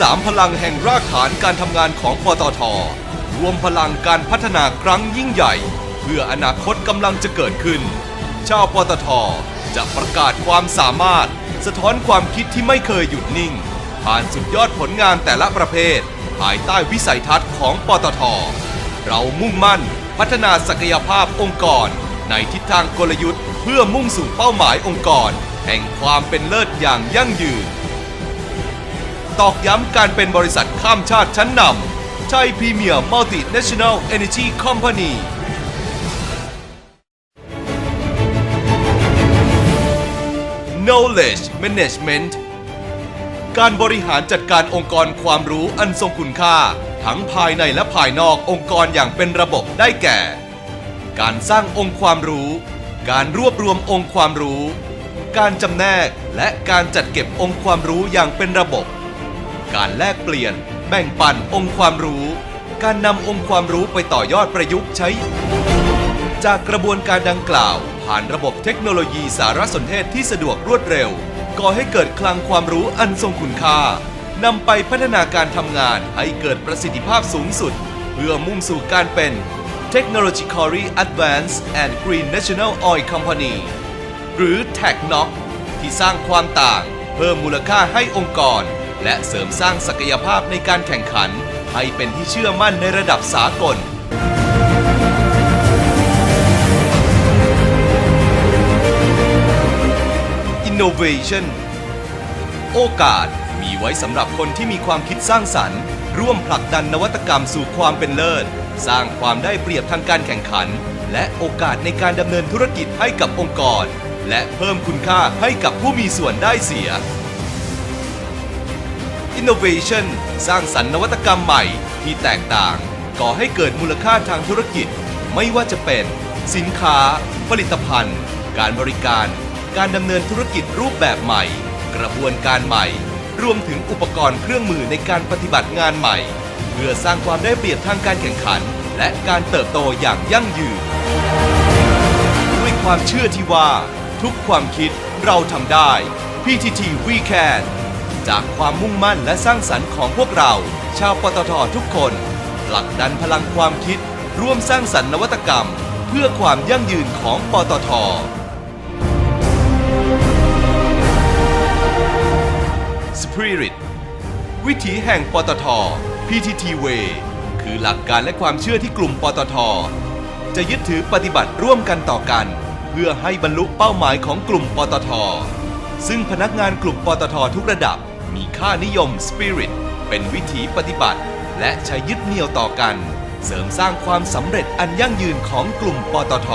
3พลังแห่งรากฐานการทำงานของปตทรวมพลังการพัฒนาครั้งยิ่งใหญ่ เพื่ออนาคตกำลังจะเกิดขึ้น ชาวปตทจะประกาศความสามารถ สะท้อนความคิดที่ไม่เคยหยุดนิ่ง ผ่านสุดยอดผลงานแต่ละประเภท ภายใต้วิสัยทัศน์ของปตท เรามุ่งมั่นพัฒนาศักยภาพองค์กร ในทิศทางกลยุทธ์ เพื่อมุ่งสู่เป้าหมายองค์กร แห่งความเป็นเลิศอย่างยั่งยืน ตอกย้ำการเป็นบริษัทข้ามชาติชั้นนำชัยพรีเมียร์มัลติเนชั่นแนลเอเนจีคอมพานี Knowledge Management การบริหารจัดการองค์กรความรู้อันทรงคุณค่า ทั้งภายในและภายนอกองค์กรอย่างเป็นระบบได้แก่ การสร้างองค์ความรู้ การรวบรวมองค์ความรู้ การจำแนกและการจัดเก็บองค์ความรู้อย่างเป็นระบบ การแลกเปลี่ยน แบ่งปันองค์ความรู้ การนำองค์ความรู้ไปต่อยอดประยุกต์ใช้ จากกระบวนการดังกล่าว ผ่านระบบเทคโนโลยีสารสนเทศที่สะดวกรวดเร็ว ก่อให้เกิดคลังความรู้อันทรงคุณค่านำไปพัฒนาการทำงานให้เกิดประสิทธิภาพสูงสุด เพื่อมุ่งสู่การเป็น Technologically Advanced and Green National Oil Company หรือ t a c n o c ที่สร้างความต่าง เพิ่มมูลค่าให้องค์กร และเสริมสร้างศักยภาพในการแข่งขัน ให้เป็นที่เชื่อมั่นในระดับสากล Innovation โอกาสมีไว้สำหรับคนที่มีความคิดสร้างสรรค์ ร่วมผลักดันนวัตกรรมสู่ความเป็นเลิศ สร้างความได้เปรียบทางการแข่งขัน และโอกาสในการดำเนินธุรกิจให้กับองค์กร และเพิ่มคุณค่าให้กับผู้มีส่วนได้เสีย Innovation สร้างสรรค์นวัตกรรมใหม่ที่แตกต่าง ก่อให้เกิดมูลค่าทางธุรกิจ ไม่ว่าจะเป็น สินค้า ผลิตภัณฑ์ การบริการ การดำเนินธุรกิจรูปแบบใหม่ กระบวนการใหม่ รวมถึงอุปกรณ์เครื่องมือในการปฏิบัติงานใหม่ เพื่อสร้างความได้เปรียบทางการแข่งขัน และการเติบโตอย่างยั่งยืน ด้วยความเชื่อที่ว่า ทุกความคิดเราทำได้ PTT We Can จากความมุ่งมั่นและสร้างสรรค์ของพวกเรา ชาวปตททุกคนผลักดันพลังความคิด ร่วมสร้างสรรค์นวัตกรรม เพื่อความยั่งยืนของปตท Spirit วิถีแห่งปตท PTT Way คือหลักการและความเชื่อที่กลุ่มปตท จะยึดถือปฏิบัติร่วมกันต่อกัน เพื่อให้บรรลุเป้าหมายของกลุ่มปตท ซึ่งพนักงานกลุ่มปตททุกระดับ มีค่านิยม Spirit เป็นวิถีปฏิบัติ และใช้ยึดเหนี่ยวต่อกัน เสริมสร้างความสำเร็จอันยั่งยืนของกลุ่มปตท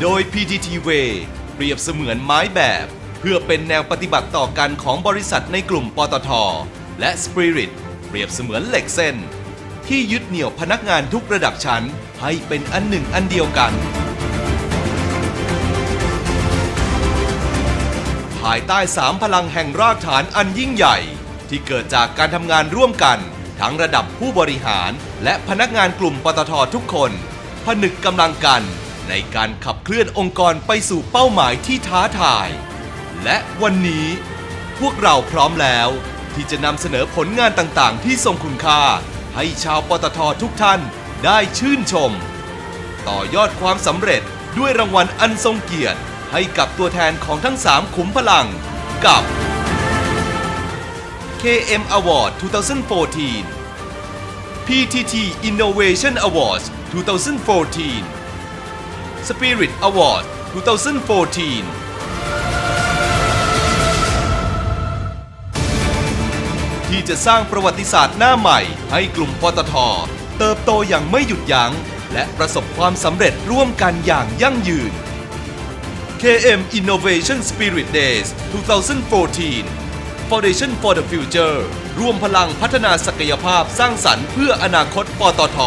โดย PTT Way เปรียบเสมือนไม้แบบ เพื่อเป็นแนวปฏิบัติต่อกันของบริษัทในกลุ่มปตท และ Spirit เปรียบเสมือนเหล็กเส้น ที่ยึดเหนี่ยวพนักงานทุกระดับชั้น ให้เป็นอันหนึ่งอันเดียวกัน ภายใต้3พลังแห่งรากฐานอันยิ่งใหญ่ ที่เกิดจากการทำงานร่วมกัน ทั้งระดับผู้บริหาร และพนักงานกลุ่มปตททุกคน ผนึกกำลังกัน ในการขับเคลื่อนองค์กรไปสู่เป้าหมายที่ท้าทาย และวันนี้ พวกเราพร้อมแล้ว ที่จะนำเสนอผลงานต่างๆ ที่ทรงคุณค่า ให้ชาวปตททุกท่านได้ชื่นชม ต่อยอดความสำเร็จด้วยรางวัลอันทรงเกียรติ ให้กับตัวแทนของทั้ง 3 ขุมพลังกับ KM Award 2014 PTT Innovation Awards 2014 Spirit Award 2014 ที่จะสร้างประวัติศาสตร์หน้าใหม่ ให้กลุ่มปตท เติบโตอย่างไม่หยุดยัง้ง และประสบความสำเร็จร่วมกันอย่างยั่งยืน KM Innovation Spirit Days 2014 Foundation for the Future ร่วมพลังพัฒนาศักยภาพสร้างสรรค์เพื่ออนาคตปตท